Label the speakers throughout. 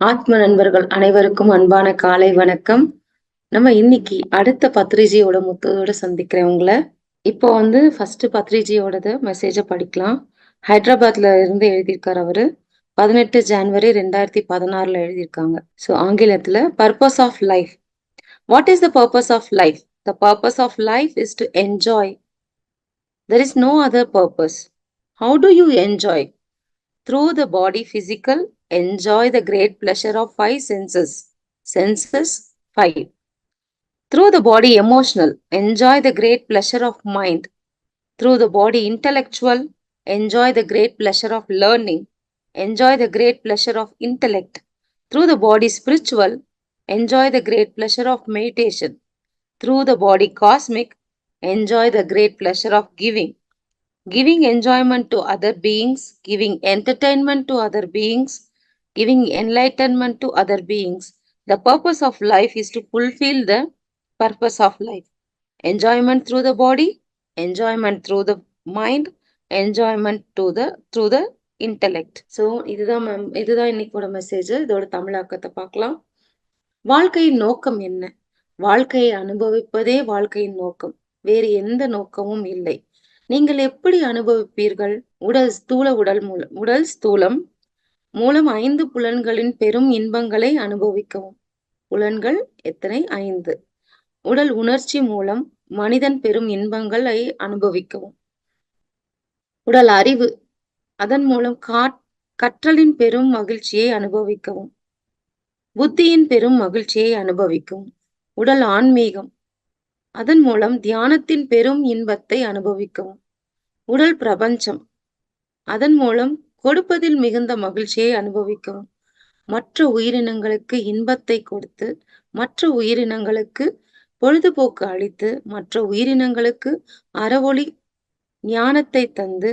Speaker 1: ஆத்ம நண்பர்கள் அனைவருக்கும் அன்பான காலை வணக்கம். நம்ம இன்னைக்கு அடுத்த பத்ரிஜியோட முத்தோட சந்திக்கிறேன் உங்களை. இப்போ வந்து ஃபர்ஸ்ட் பத்ரிஜியோடது மெசேஜை படிக்கலாம். ஹைதராபாத்ல இருந்து எழுதியிருக்காரு அவரு. பதினெட்டு ஜான்வரி ரெண்டாயிரத்தி பதினாறுல எழுதியிருக்காங்க. ஸோ ஆங்கிலத்துல purpose of life what is the purpose of life the purpose of life is to enjoy there is no other purpose how do you enjoy through the body physical, enjoy the great pleasure of five senses. Senses five. Through the body emotional, enjoy the great pleasure of mind. Through the body intellectual, enjoy the great pleasure of learning. Enjoy the great pleasure of intellect. Through the body spiritual, enjoy the great pleasure of meditation. Through the body cosmic, enjoy the great pleasure of giving. Giving enjoyment to other beings, giving entertainment to other beings, giving enlightenment to other beings. The purpose of life is to fulfill the purpose of life. Enjoyment through the body, enjoyment through the mind, enjoyment to the through the intellect. So இதுதான் ma'am இதுதான் இன்னைக்கோட message இதோட தமிழாக்கத்தை பார்க்கலாம் வாழ்க்கையின் நோக்கம் என்ன வாழ்க்கையை அனுபவிப்பதே வாழ்க்கையின் நோக்கம் வேறு எந்த நோக்கமும் இல்லை நீங்கள் எப்படி அனுபவிப்பீர்கள்? உடல் ஸ்தூல உடல் மூலம் உடல் ஸ்தூலம் மூலம் ஐந்து புலன்களின் பெரும் இன்பங்களை அனுபவிக்கவும். புலன்கள் எத்தனை? ஐந்து. உடல் உணர்ச்சி மூலம் மனிதன் பெரும் இன்பங்களை அனுபவிக்கவும். உடல் அறிவு அதன் மூலம் கற்றலின் பெரும் மகிழ்ச்சியை அனுபவிக்கவும். புத்தியின் பெரும் மகிழ்ச்சியை அனுபவிக்கும் உடல் ஆன்மீகம் அதன் மூலம் தியானத்தின் பெரும் இன்பத்தை அனுபவிக்கவும். உடல் பிரபஞ்சம். அதன் மூலம் கொடுப்பதில் மிகுந்த மகிழ்ச்சியை அனுபவிக்கவும். மற்ற உயிரினங்களுக்கு இன்பத்தை கொடுத்து மற்ற உயிரினங்களுக்கு பொழுதுபோக்கு அளித்து மற்ற உயிரினங்களுக்கு அறவொளி ஞானத்தை தந்து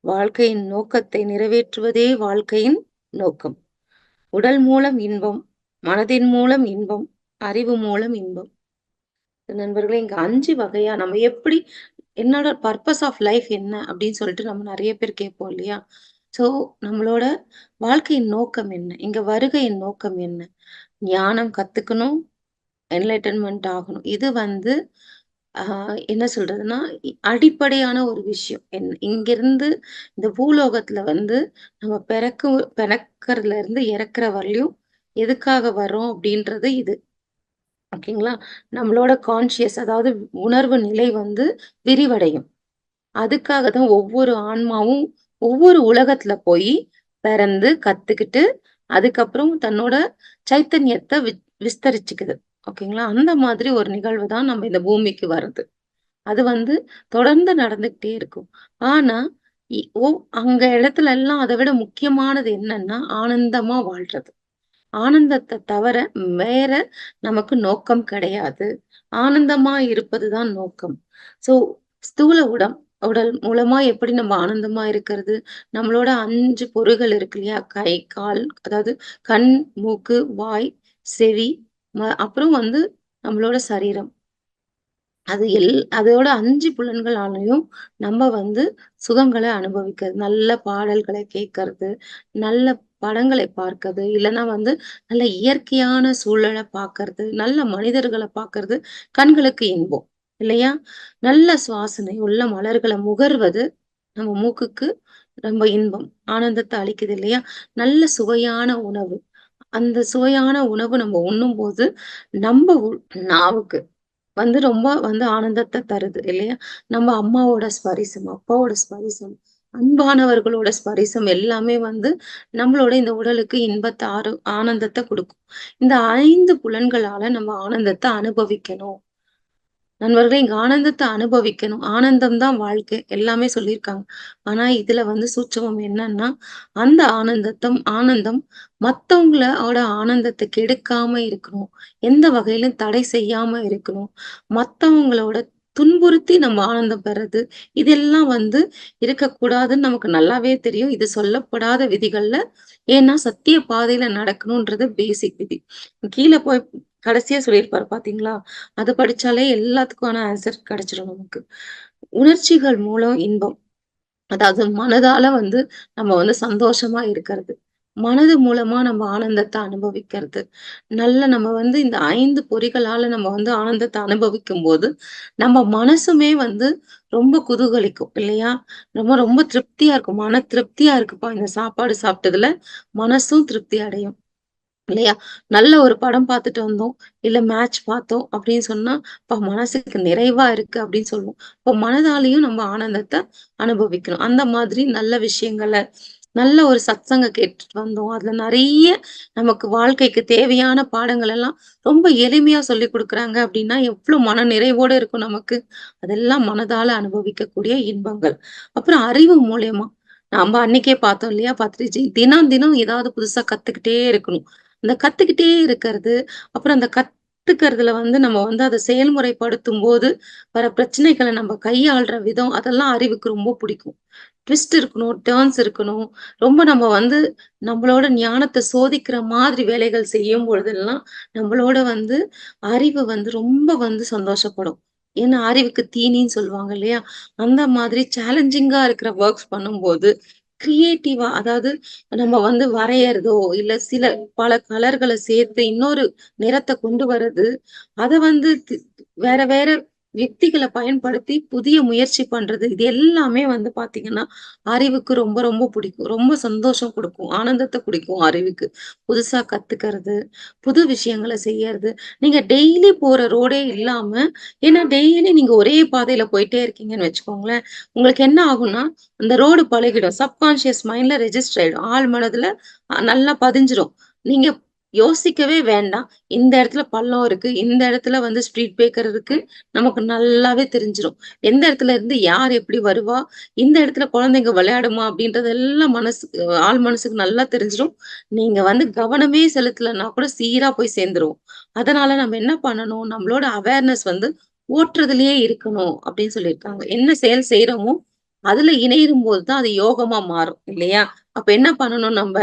Speaker 1: வாழ்க்கையின் நோக்கத்தை நிறைவேற்றுவதே வாழ்க்கையின் நோக்கம். உடல் மூலம் இன்பம் மனதின் மூலம் இன்பம் அறிவு மூலம் இன்பம். நண்பர்களே இங்க அஞ்சு வகையா நம்ம எப்படி என்னோட பர்பஸ் ஆஃப் லைஃப் என்ன அப்படின்னு சொல்லிட்டு நம்ம நிறைய பேர் கேட்போம் இல்லையா? சோ நம்மளோட வாழ்க்கையின் நோக்கம் என்ன? இங்க வருகையின் நோக்கம் என்ன? ஞானம் கத்துக்கணும் என்லைட்டன்மெண்ட் ஆகணும். இது வந்து ஆஹ் என்ன சொல்றதுன்னா அடிப்படையான ஒரு விஷயம். என் இங்கிருந்து இந்த பூலோகத்துல வந்து நம்ம பிறக்கு பிறக்கறதுல இருந்து இறக்குற வரலையும் எதுக்காக வர்றோம் அப்படின்றது இது. ஓகேங்களா? நம்மளோட கான்சியஸ் அதாவது உணர்வு நிலை வந்து விரிவடையும். அதுக்காக தான் ஒவ்வொரு ஆன்மாவும் ஒவ்வொரு உலகத்துல போய் பிறந்து கத்துக்கிட்டு அதுக்கப்புறம் தன்னோட சைத்தன்யத்தை வி விஸ்தரிச்சுக்குது. ஓகேங்களா? அந்த மாதிரி ஒரு நிகழ்வு தான் நம்ம இந்த பூமிக்கு வருது. அது வந்து தொடர்ந்து நடந்துகிட்டே இருக்கும். ஆனா ஓ அங்க இடத்துல எல்லாம் அதை விட முக்கியமானது என்னன்னா ஆனந்தமா வாழ்றது. ஆனந்தத்தை தவிர வேற நமக்கு நோக்கம் கிடையாது. ஆனந்தமா இருப்பதுதான் நோக்கம். சோ ஸ்தூல உடம் உடல் மூலமா எப்படி நம்ம ஆனந்தமா இருக்கிறது? நம்மளோட அஞ்சு பொருள்கள் இருக்கு இல்லையா? கை கால் அதாவது கண் மூக்கு வாய் செவி ம- அப்புறம் வந்து நம்மளோட சரீரம். அது எல் அதோட அஞ்சு புலன்களாலையும் நம்ம வந்து சுகங்களை அனுபவிக்கிறது. நல்ல பாடல்களை கேட்கறது நல்ல படங்களை பார்க்கறது இல்லைன்னா வந்து நல்ல இயற்கையான சூழலை பார்க்கறது நல்ல மனிதர்களை பார்க்கறது கண்களுக்கு இன்பம் இல்லையா? நல்ல சுவாசனை உள்ள மலர்களை முகர்வது நம்ம மூக்குக்கு ரொம்ப இன்பம் ஆனந்தத்தை அளிக்குது இல்லையா? நல்ல சுவையான உணவு. அந்த சுவையான உணவு நம்ம உண்ணும் போது நம்ம உ- நாவுக்கு வந்து ரொம்ப வந்து ஆனந்தத்தை தருது இல்லையா? நம்ம அம்மாவோட ஸ்பரிசம் அப்பாவோட ஸ்பரிசம் அன்பானவர்களோட ஸ்பரிசம் எல்லாமே வந்து நம்மளோட இந்த உடலுக்கு இன்பத்தை ஆறு ஆனந்தத்தை கொடுக்கும். இந்த ஐந்து புலன்களால நம்ம ஆனந்தத்தை அனுபவிக்கணும். நண்பர்களே இங்க ஆனந்தத்தை அனுபவிக்கணும். ஆனந்தம் தான் வாழ்க்கை. எல்லாமே சொல்லியிருக்காங்க. ஆனா இதுல வந்து சூட்சமம் என்னன்னா அந்த ஆனந்தத்தம் ஆனந்தம் மத்தவங்களோட ஆனந்தத்தை கெடுக்காம இருக்கணும். எந்த வகையிலும் தடை செய்யாம இருக்கணும். மத்தவங்களோட துன்புறுத்தி நம்ம ஆனந்தம் பெறது. இதெல்லாம் வந்து இருக்கக்கூடாதுன்னு நமக்கு நல்லாவே தெரியும். இது சொல்லப்படாத விதிகள்ல ஏன்னா சத்திய பாதையில நடக்கணும்ன்றது பேசிக் விதி. கீழே போய் கடைசியா சொல்லியிருப்பாரு பாத்தீங்களா? அது படிச்சாலே எல்லாத்துக்கான ஆன்சர் கிடைச்சிடும் நமக்கு. உணர்ச்சிகள் மூலம் இன்பம். அதாவது மனதால வந்து நம்ம வந்து சந்தோஷமா இருக்கிறது. மனது மூலமா நம்ம ஆனந்தத்தை அனுபவிக்கிறது. நல்ல நம்ம வந்து இந்த ஐந்து பொறிகளால நம்ம வந்து ஆனந்தத்தை அனுபவிக்கும் போது நம்ம மனசுமே வந்து ரொம்ப குதூகலிக்கும் இல்லையா? ரொம்ப ரொம்ப திருப்தியா இருக்கும். மன திருப்தியா இருக்குப்பா இந்த சாப்பாடு சாப்பிட்டதுல, மனசும் திருப்தி அடையும். இல்லையா? நல்ல ஒரு படம் பார்த்துட்டு வந்தோம். இல்ல மேட்ச் பார்த்தோம் அப்படின்னு சொன்னா, இப்ப மனசுக்கு நிறைவா இருக்கு அப்படின்னு சொல்லுவோம். இப்போ மனதாலயும் நம்ம ஆனந்தத்தை அனுபவிக்கணும். அந்த மாதிரி நல்ல விஷயங்கள, நல்ல ஒரு சத்சங்க கேட்டுட்டு வந்தோம். அதுல நிறைய நமக்கு வாழ்க்கைக்கு தேவையான பாடங்கள் எல்லாம் ரொம்ப எளிமையா சொல்லிக் கொடுக்குறாங்க அப்படின்னா, எவ்ளோ மன நிறைவோட இருக்கும் நமக்கு. அதெல்லாம் மனதால அனுபவிக்கக்கூடிய இன்பங்கள். அப்புறம் அறிவு மூலியமா, நம்ம அன்னைக்கே பார்த்தோம் இல்லையா? பத்ரிஜி தினம் தினம் ஏதாவது புதுசா கத்துக்கிட்டே இருக்கணும். அந்த கத்துக்கிட்டே இருக்கிறது, அப்புறம் அந்த கத் கத்துக்கிறதுல வந்து நம்ம வந்து அதை செயல்முறைப்படுத்தும் போது வர பிரச்சனைகளை நம்ம கையாள்ற விதம், அதெல்லாம் அறிவுக்கு ரொம்ப பிடிக்கும். ட்விஸ்ட் இருக்கணும், டேர்ன்ஸ் இருக்கணும். ரொம்ப நம்ம வந்து நம்மளோட ஞானத்தை சோதிக்கிற மாதிரி வேலைகள் செய்யும் பொழுதெல்லாம், நம்மளோட வந்து அறிவு வந்து ரொம்ப வந்து சந்தோஷப்படும். ஏன்னா, அறிவுக்கு தீனின்னு சொல்லுவாங்க இல்லையா? அந்த மாதிரி சேலஞ்சிங்கா இருக்கிற வொர்க்ஸ் பண்ணும்போது, கிரியேட்டிவா அதாவது நம்ம வந்து வரையறதோ, இல்ல சில பல கலர்களை சேர்த்து இன்னொரு நிறத்தை கொண்டு வர்றது, அத வந்து வேற வேற யுக்திகள பயன்படுத்தி புதிய முயற்சி பண்றது. இது எல்லாமே வந்து பாத்தீங்கன்னா அறிவுக்கு ரொம்ப ரொம்ப பிடிக்கும். ரொம்ப சந்தோஷம் குடுக்கும். ஆனந்தத்தை குடிக்கும் அறிவுக்கு. புதுசா கத்துக்கிறது, புது விஷயங்கள செய்யறது. நீங்க டெய்லி போற ரோடே இல்லாம ஏன்னா டெய்லி நீங்க ஒரே பாதையில போயிட்டே இருக்கீங்கன்னு வச்சுக்கோங்களேன். உங்களுக்கு என்ன ஆகும்னா, அந்த ரோடு பழகிடும். சப்கான்ஷியஸ் மைண்ட்ல ரெஜிஸ்டர் ஆயிடும். ஆள் மனதுல நல்லா பதிஞ்சிடும் நீங்க யோசிக்கவே வேண்டாம். இந்த இடத்துல பள்ளம் இருக்கு. இந்த இடத்துல வந்து ஸ்ட்ரீட் பேக்கர் இருக்கு. நமக்கு நல்லாவே தெரிஞ்சிடும் எந்த இடத்துல இருந்து யார் எப்படி வருவா? இந்த இடத்துல குழந்தைங்க விளையாடுமா? அப்படின்றதெல்லாம் மனசுக்கு ஆழ் மனசுக்கு நல்லா தெரிஞ்சிடும் நீங்க வந்து கவனமே செலுத்தலைன்னா கூட சீரா போய் சேர்ந்துருவோம். அதனால நம்ம என்ன பண்ணணும்? நம்மளோட அவேர்னஸ் வந்து ஓட்டுறதுலயே இருக்கணும் அப்படின்னு சொல்லியிருக்காங்க. என்ன செயல் செய்யறோமோ அதுல இணையும் போதுதான் அது யோகமா மாறும் இல்லையா? அப்ப என்ன பண்ணணும் நம்ம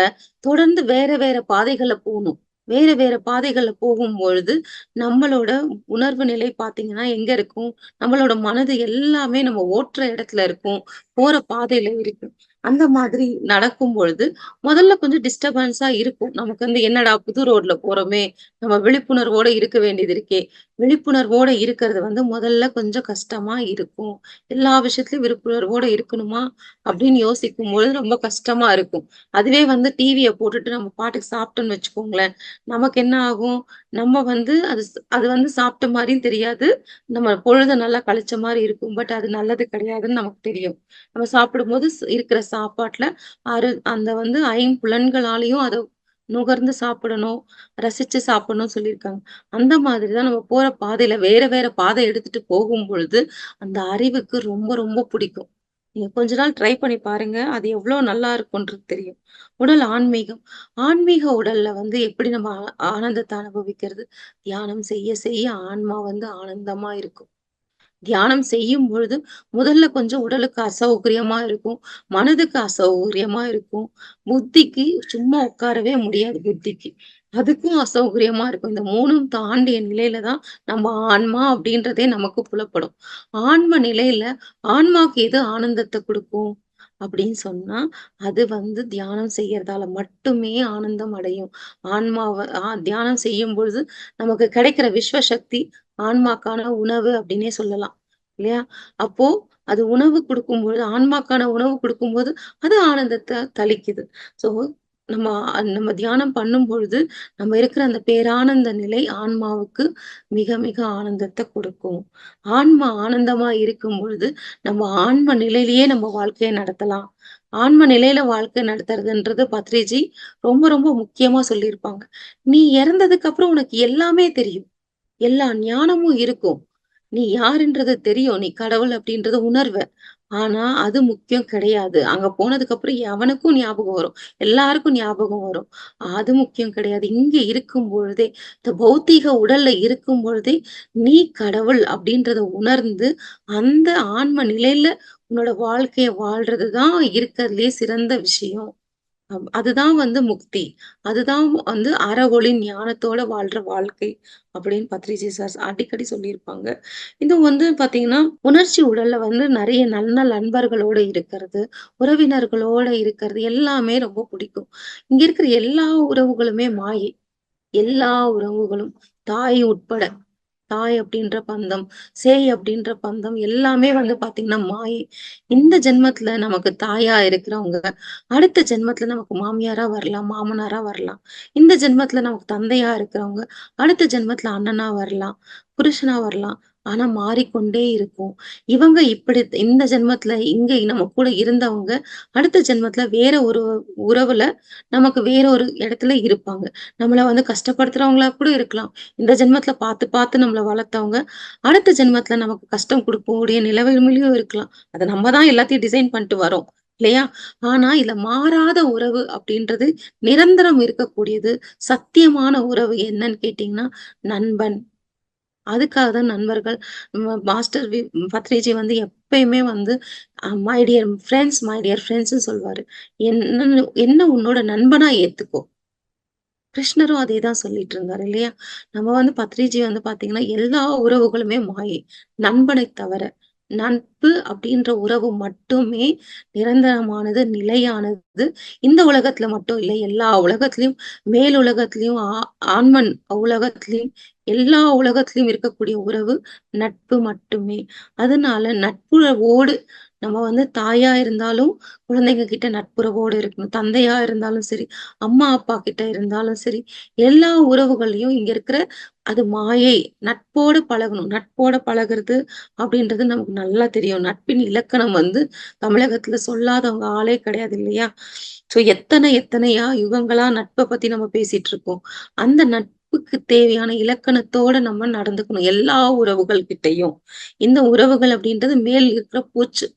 Speaker 1: தொடர்ந்து வேற வேற பாதைகளை போகணும் வேற வேற பாதைகள்ல போகும்பொழுது, நம்மளோட உணர்வு நிலை பாத்தீங்கன்னா எங்க இருக்கும்? நம்மளோட மனது எல்லாமே நம்ம ஓட்டுற இடத்துல இருக்கும். போற பாதையில இருக்கும். அந்த மாதிரி நடக்கும் பொழுது, முதல்ல கொஞ்சம் டிஸ்டர்பன்ஸா இருக்கும். நமக்கு வந்து என்னடா புது ரோட்ல போறோமே! நம்ம விழிப்புணர்வோட இருக்க வேண்டியது இருக்கே! விழிப்புணர்வோட இருக்கிறது வந்து முதல்ல கொஞ்சம் கஷ்டமா இருக்கும். எல்லா விஷயத்துலயும் விழிப்புணர்வோட இருக்கணுமா? அப்படின்னு யோசிக்கும் பொழுது ரொம்ப கஷ்டமா இருக்கும். அதுவே வந்து டிவியை போட்டுட்டு நம்ம பாட்டுக்கு சாப்பிட்டோம்னு வச்சுக்கோங்களேன், நமக்கு என்ன ஆகும்? நம்ம வந்து அது அது வந்து சாப்பிட்ட மாதிரியும் தெரியாது. நம்ம பொழுத நல்லா கழிச்ச மாதிரி இருக்கும். பட் அது நல்லது கிடையாதுன்னு நமக்கு தெரியும். நம்ம சாப்பிடும்போது இருக்கிற சாப்பாட்டுல அரு அந்த வந்து ஐம்புலன்களாலையும் அத நுகர்ந்து சாப்பிடணும், ரசிச்சு சாப்பிடணும்னு சொல்லியிருக்காங்க. அந்த மாதிரிதான் நம்ம போற பாதையில வேற வேற பாதை எடுத்துட்டு போகும்பொழுது, அந்த அறிவுக்கு ரொம்ப ரொம்ப பிடிக்கும். நீங்க கொஞ்ச நாள் ட்ரை பண்ணி பாருங்க. அது எவ்வளவு நல்லா இருக்கும்ன்றது தெரியும். உடல் ஆன்மீகம். ஆன்மீக உடல்ல வந்து எப்படி நம்ம ஆனந்தத்தை அனுபவிக்கிறது? தியானம் செய்ய செய்ய ஆன்மா வந்து ஆனந்தமா இருக்கும். தியானம் செய்யும் பொழுது முதல்ல கொஞ்சம் உடலுக்கு அசௌகரியமா இருக்கும். மனதுக்கு அசௌகரியமா இருக்கும். புத்திக்கு சும்மா உட்காரவே முடியாது புத்திக்கு. அதுக்கும் அசௌகரியமா இருக்கும். இந்த மூணும் தாண்டிய நிலையில தான் நம்ம ஆன்மா அப்படின்றதே நமக்கு புலப்படும். ஆன்ம நிலையில ஆன்மாக்கு எது ஆனந்தத்தை கொடுக்கும் அப்படின்னு சொன்னா, அது வந்து தியானம் செய்யறதால மட்டுமே ஆனந்தம் அடையும். ஆன்மாவ தியானம் செய்யும் பொழுது நமக்கு கிடைக்கிற விஸ்வ சக்தி ஆன்மாக்கான உணவு அப்படின்னே சொல்லலாம். இல்லையா? அப்போ அது உணவு கொடுக்கும்போது ஆன்மாக்கான உணவு கொடுக்கும்போது அது ஆனந்தத்த தளிக்குது. சோ நம்ம நம்ம தியானம் பண்ணும் பொழுது நம்ம இருக்கிற அந்த பேரானந்த நிலை ஆன்மாவுக்கு மிக மிக ஆனந்தத்தை கொடுக்கும் ஆன்மா ஆனந்தமா இருக்கும் பொழுது, நம்ம ஆன்ம நிலையிலேயே நம்ம வாழ்க்கையை நடத்தலாம். ஆன்ம நிலையில வாழ்க்கை நடத்துறதுன்றது பத்ரிஜி ரொம்ப ரொம்ப முக்கியமா சொல்லியிருப்பாங்க. நீ இறந்ததுக்கு அப்புறம் உனக்கு எல்லாமே தெரியும். எல்லா ஞானமும் இருக்கும். நீ யாருன்றது தெரியும். நீ கடவுள் அப்படின்றத உணர்வ. ஆனா, அது முக்கியம் கிடையாது. அங்க போனதுக்கு அப்புறம் எவனுக்கும் ஞாபகம் வரும். எல்லாருக்கும் ஞாபகம் வரும். அது முக்கியம் கிடையாது. இங்க இருக்கும் பொழுதே, இந்த பௌத்தீக உடல்ல இருக்கும் பொழுதே, நீ கடவுள் அப்படின்றத உணர்ந்து, அந்த ஆன்ம நிலையில உன்னோட வாழ்க்கைய வாழ்றதுதான் இருக்கிறதுலே சிறந்த விஷயம். அதுதான் வந்து முக்தி. அதுதான் வந்து அறவொளி ஞானத்தோட வாழ்ற வாழ்க்கை அப்படின்னு பத்ரிஜி சார் அடிக்கடி சொல்லியிருப்பாங்க. இது வந்து பாத்தீங்கன்னா உணர்ச்சி உடல்ல வந்து நிறைய நல்ல நண்பர்களோட இருக்கிறது, உறவினர்களோட இருக்கிறது எல்லாமே ரொம்ப பிடிக்கும். இங்க இருக்கிற எல்லா உறவுகளுமே மாயை. எல்லா உறவுகளும் தாய் உட்பட. தாய் அப்படின்ற பந்தம், சேய் அப்படின்ற பந்தம் எல்லாமே வந்து பாத்தீங்கன்னா மாயை. இந்த ஜென்மத்துல நமக்கு தாயா இருக்கிறவங்க, அடுத்த ஜென்மத்துல நமக்கு மாமியாரா வரலாம், மாமனாரா வரலாம். இந்த ஜென்மத்துல நமக்கு தந்தையா இருக்கிறவங்க, அடுத்த ஜென்மத்துல அண்ணனா வரலாம், புருஷனா வரலாம். ஆனா மாறிக்கொண்டே இருக்கும். இவங்க இப்படி இந்த ஜென்மத்துல இங்க நம்ம கூட இருந்தவங்க, அடுத்த ஜென்மத்துல வேற ஒரு உறவுல நமக்கு வேற ஒரு இடத்துல இருப்பாங்க. நம்மள வந்து கஷ்டப்படுத்துறவங்களா கூட இருக்கலாம். இந்த ஜென்மத்துல பார்த்து பார்த்து நம்மளை வளர்த்தவங்க, அடுத்த ஜென்மத்துல நமக்கு கஷ்டம் கொடுக்கக்கூடிய நிலைமையிலயும் இருக்கலாம். அதை நம்ம தான் எல்லாத்தையும் டிசைன் பண்ணிட்டு வரோம். இல்லையா? ஆனா இதுல மாறாத உறவு அப்படின்றது நிரந்தரம் இருக்கக்கூடியது. சத்தியமான உறவு என்னன்னு கேட்டீங்கன்னா, நண்பன். அதுக்காக தான் நண்பர்கள் மாஸ்டர் வி பத்ரிஜி வந்து எப்பயுமே வந்து my dear my dear friends, my dear சொல்வாரு. என்ன என்ன உன்னோட நண்பனா ஏத்துக்கோ. கிருஷ்ணரும் அதே தான் சொல்லிட்டு இருந்தாரு இல்லையா? நம்ம வந்து பத்ரிஜி வந்து பாத்தீங்கன்னா எல்லா உறவுகளுமே மாயை. நண்பனை தவிர. நட்பு அப்படின்ற உறவு மட்டுமே நிரந்தரமானது, நிலையானது. இந்த உலகத்துல மட்டும் இல்ல, எல்லா உலகத்திலயும், மேல் உலகத்திலயும், ஆ ஆண்மன் உலகத்திலயும், எல்லா உலகத்திலயும் இருக்கக்கூடிய உறவு நட்பு மட்டுமே. அதனால நட்புறவோடு நம்ம வந்து தாயா இருந்தாலும், குழந்தைங்க கிட்ட நட்புறவோடு இருக்கணும். தந்தையா இருந்தாலும் சரி, அம்மா, அப்பா கிட்ட இருந்தாலும் சரி, எல்லா உறவுகள்லயும் இங்க இருக்கிற அது மாயை. நட்போடு பழகணும். நட்போட பழகுறது அப்படின்றது நமக்கு நல்லா தெரியும். நட்பின் இலக்கணம் வந்து தமிழகத்துல சொல்லாதவங்க ஆளே கிடையாது இல்லையா? ஸோ எத்தனை எத்தனையா யுகங்களா நட்ப பத்தி நம்ம பேசிட்டு இருக்கோம். அந்த நட்புக்கு தேவையான இலக்கணத்தோட நம்ம நடந்துக்கணும். எல்லா உறவுகள் கிட்டயும். இந்த உறவுகள் அப்படின்றது மேல் இருக்கிற பூச்சு.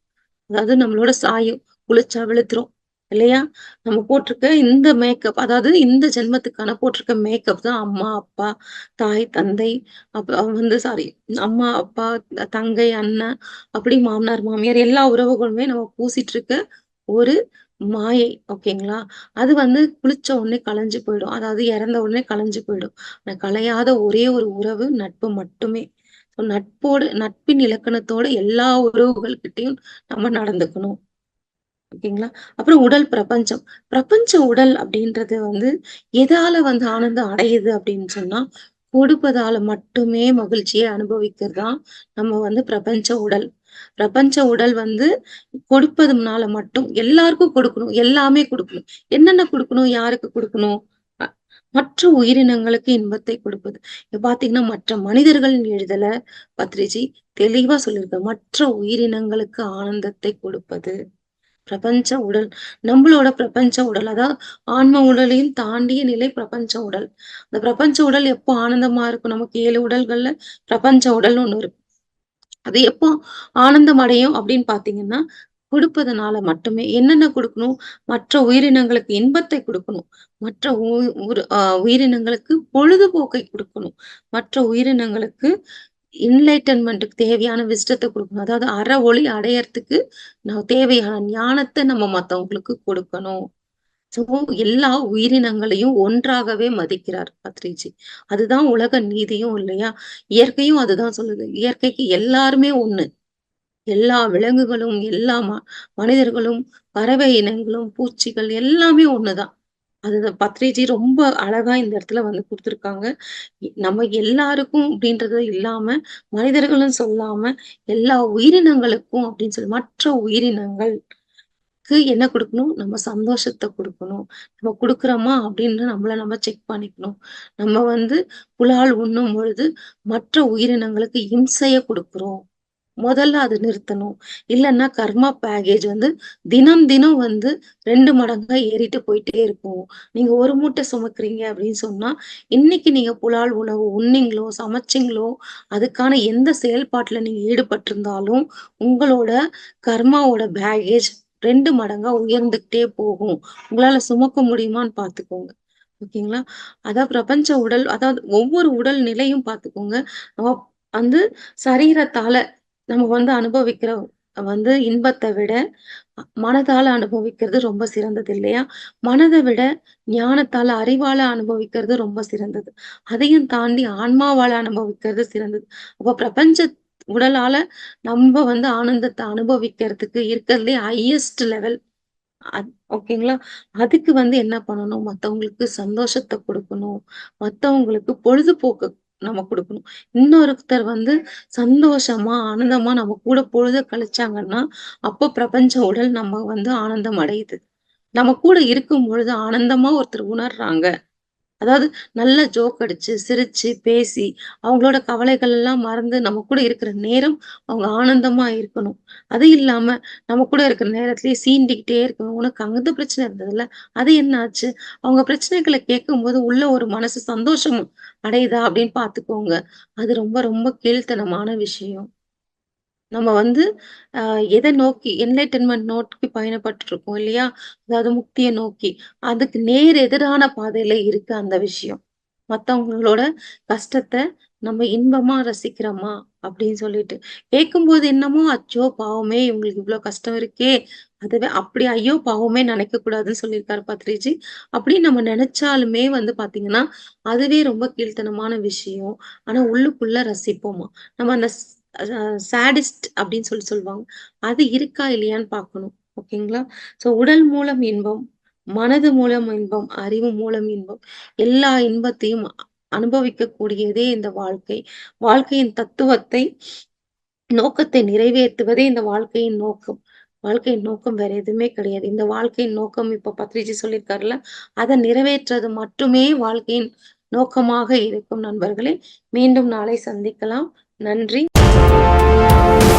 Speaker 1: அதாவது நம்மளோட சாயம். குளிச்சா விழுத்துரும் இல்லையா? நம்ம போட்டிருக்க இந்த மேக்கப் அதாவது இந்த ஜென்மத்துக்கான போட்டிருக்க மேக்கப் தான் அம்மா, அப்பா, தாய், தந்தை, அப்புறம் வந்து சாரி அம்மா, அப்பா, தங்கை, அண்ணன், அப்படி மாமனார், மாமியார் எல்லா உறவுகளுமே நம்ம பூசிட்டு இருக்க ஒரு மாயை. ஓகேங்களா? அது வந்து குளிச்ச உடனே கலைஞ்சு போயிடும். அதாவது இறந்த உடனே கலைஞ்சு போயிடும். ஆனா கலையாத ஒரே ஒரு உறவு நட்பு மட்டுமே. நட்போடு நட்பின் இலக்கணத்தோட எல்லா உறவுகள் கிட்டயும் நம்ம நடந்துக்கணும். ஓகேங்களா? அப்புறம் உடல் பிரபஞ்சம். பிரபஞ்ச உடல் அப்படின்றது வந்து எதால வந்து ஆனந்தம் அடையுது அப்படின்னு சொன்னா, கொடுப்பதால மட்டுமே மகிழ்ச்சியை அனுபவிக்கிறது தான் நம்ம வந்து பிரபஞ்ச உடல். பிரபஞ்ச உடல் வந்து கொடுப்பதுனால மட்டும் எல்லாருக்கும் கொடுக்கணும். எல்லாமே கொடுக்கணும் என்னென்ன குடுக்கணும்? யாருக்கு கொடுக்கணும் மற்ற உயிரினங்களுக்கு இன்பத்தை கொடுப்பது. பாத்தீங்கன்னா மற்ற மனிதர்களின் எழுதல பத்ரிஜி தெளிவா சொல்லியிருக்க மற்ற உயிரினங்களுக்கு ஆனந்தத்தை கொடுப்பது. பிரபஞ்ச உடல். நம்மளோட பிரபஞ்ச உடல். அதாவது ஆன்ம உடலையும் தாண்டிய நிலை பிரபஞ்ச உடல். அந்த பிரபஞ்ச உடல் எப்போ ஆனந்தமா இருக்கும்? நமக்கு ஏழு உடல்கள்ல பிரபஞ்ச உடல்னு ஒண்ணு இருக்கு. அது எப்போ ஆனந்தம் அடையும் அப்படின்னு பாத்தீங்கன்னா கொடுப்பதனால மட்டுமே. என்னென்ன குடுக்கணும்? மற்ற உயிரினங்களுக்கு இன்பத்தை கொடுக்கணும் மற்ற உரு உயிரினங்களுக்கு பொழுதுபோக்கை கொடுக்கணும் மற்ற உயிரினங்களுக்கு இன்லைட்டன்மெண்ட்டுக்கு தேவையான விஷ்டத்தை கொடுக்கணும் அதாவது அற ஒளி அடையறதுக்கு நான் தேவையான ஞானத்தை நம்ம மத்தவங்களுக்கு கொடுக்கணும். ஸோ எல்லா உயிரினங்களையும் ஒன்றாகவே மதிக்கிறார் பத்ரிஜி. அதுதான் உலக நீதியும் இல்லையா? இயற்கையும் அதுதான் சொல்லுது. இயற்கைக்கு எல்லாருமே ஒண்ணு. எல்லா விலங்குகளும், எல்லா ம மனிதர்களும், பறவை இனங்களும், பூச்சிகள் எல்லாமே ஒண்ணுதான். அது பத்ரிஜி ரொம்ப அழகா இந்த இடத்துல வந்து குடுத்துருக்காங்க. நம்ம எல்லாருக்கும் அப்படின்றது இல்லாம, மனிதர்களும் சொல்லாம, எல்லா உயிரினங்களுக்கும் அப்படின்னு சொல்லி மற்ற உயிரினங்கள் என்ன கொடுக்கணும் நம்ம சந்தோஷத்தை கொடுக்கணும் நம்ம குடுக்குறோமா அப்படின்னு நம்மள நம்ம செக் பண்ணிக்கணும். நம்ம வந்து புலால் உண்ணும் பொழுது மற்ற உயிரினங்களுக்கு இம்சைய கொடுக்குறோம் முதல்ல அது நிறுத்தணும். இல்லன்னா கர்மா பேக்கேஜ் வந்து தினம், தினம் வந்து ரெண்டு மடங்கா ஏறிட்டு போயிட்டே இருக்கும். நீங்க ஒரு மூட்டை சுமக்குறீங்க அப்படின்னு சொன்னா, இன்னைக்கு நீங்க புலால் உணவு உண்ணீங்களோ, சமைச்சீங்களோ, அதுக்கான எந்த செயல்பாட்டுல நீங்க ஈடுபட்டிருந்தாலும், உங்களோட கர்மாவோட பேக்கேஜ் ரெண்டு மடங்கா உயர்ந்துகிட்டே போகும். உங்களால சுமக்க முடியுமான்னு பார்த்துக்கோங்க. ஓகேங்களா? அதான் பிரபஞ்ச உடல் அதாவது ஒவ்வொரு உடல் நிலையும் பார்த்துக்கோங்க. நம்ம வந்து சரீரத்தால நம்ம வந்து அனுபவிக்கிற வந்து இன்பத்தை விட, மனதால அனுபவிக்கிறது ரொம்ப சிறந்தது இல்லையா? மனதை விட ஞானத்தால, அறிவால அனுபவிக்கிறது ரொம்ப சிறந்தது. அதையும் தாண்டி ஆன்மாவால அனுபவிக்கிறது சிறந்தது. அப்ப பிரபஞ்ச உடலால நம்ம வந்து ஆனந்தத்த அனுபவிக்கிறதுக்கு இருக்கிறதுலே ஹையஸ்ட் லெவல் ஓகேங்களா? அதுக்கு வந்து என்ன பண்ணணும்? மத்தவங்களுக்கு சந்தோஷத்தை கொடுக்கணும் மத்தவங்களுக்கு பொழுதுபோக்கு நம்ம குடுக்கணும். இன்னொருத்தர் வந்து சந்தோஷமா, ஆனந்தமா நம்ம கூட பொழுத கழிச்சாங்கன்னா, அப்போ பிரபஞ்ச உடல் நம்ம வந்து ஆனந்தம் அடையுது. நம்ம கூட இருக்கும் பொழுது ஆனந்தமா ஒருத்தர் உணர்றாங்க. அதாவது நல்ல ஜோக் அடிச்சு, சிரிச்சு, பேசி, அவங்களோட கவலைகள் எல்லாம் மறந்து நம்ம கூட இருக்கிற நேரம் அவங்க ஆனந்தமா இருக்கணும். அது இல்லாம நம்ம கூட இருக்கிற நேரத்திலேயே சீண்டிக்கிட்டே இருக்கணும். "உனக்கு அந்த பிரச்சனை இருந்ததுல்ல, அது என்ன ஆச்சு?" அவங்க பிரச்சனைகளை கேட்கும் போது உள்ள ஒரு மனசு சந்தோஷம் அடையுதா அப்படின்னு பார்த்துக்கோங்க. அது ரொம்ப ரொம்ப கீழ்த்தனமான விஷயம். நம்ம வந்து ஆஹ் எதை நோக்கி என்லைட்டன்மெண்ட் நோக்கி பயணப்பட்டுருக்கோம் இல்லையா? அதாவது முக்திய நோக்கி. அதுக்கு நேர் எதிரான பாதையில இருக்கு அந்த விஷயம். மத்தவங்களோட கஷ்டத்தை நம்ம இன்பமா ரசிக்கிறோமா? அப்படின்னு சொல்லிட்டு. கேட்கும்போது என்னமோ, "அச்சோ! பாவமே இவங்களுக்கு இவ்வளவு கஷ்டம் இருக்கே!" அதுவே அப்படி ஐயோ! பாவமே நினைக்க கூடாதுன்னு சொல்லியிருக்காரு பத்ரிஜி. அப்படி நம்ம நினைச்சாலுமே வந்து பாத்தீங்கன்னா அதுவே ரொம்ப கீழ்த்தனமான விஷயம். ஆனா உள்ளுக்குள்ள ரசிப்போமா. நம்ம அந்த சாடிஸ்ட் அப்படின்னு சொல்லி சொல்லுவாங்க. அது இருக்கா இல்லையான்னு பார்க்கணும். ஓகேங்களா? ஸோ உடல் மூலம் இன்பம், மனது மூலம் இன்பம், அறிவு மூலம் இன்பம். எல்லா இன்பத்தையும் அனுபவிக்கக்கூடியதே இந்த வாழ்க்கை. வாழ்க்கையின் தத்துவத்தை, நோக்கத்தை நிறைவேற்றுவதே இந்த வாழ்க்கையின் நோக்கம். வாழ்க்கையின் நோக்கம் வேற எதுவுமே கிடையாது. இந்த வாழ்க்கையின் நோக்கம் இப்ப பத்ரிஜி சொல்லியிருக்காருல அதை நிறைவேற்றது மட்டுமே வாழ்க்கையின் நோக்கமாக இருக்கும் நண்பர்களே. மீண்டும் நாளை சந்திக்கலாம். நன்றி. Thank you.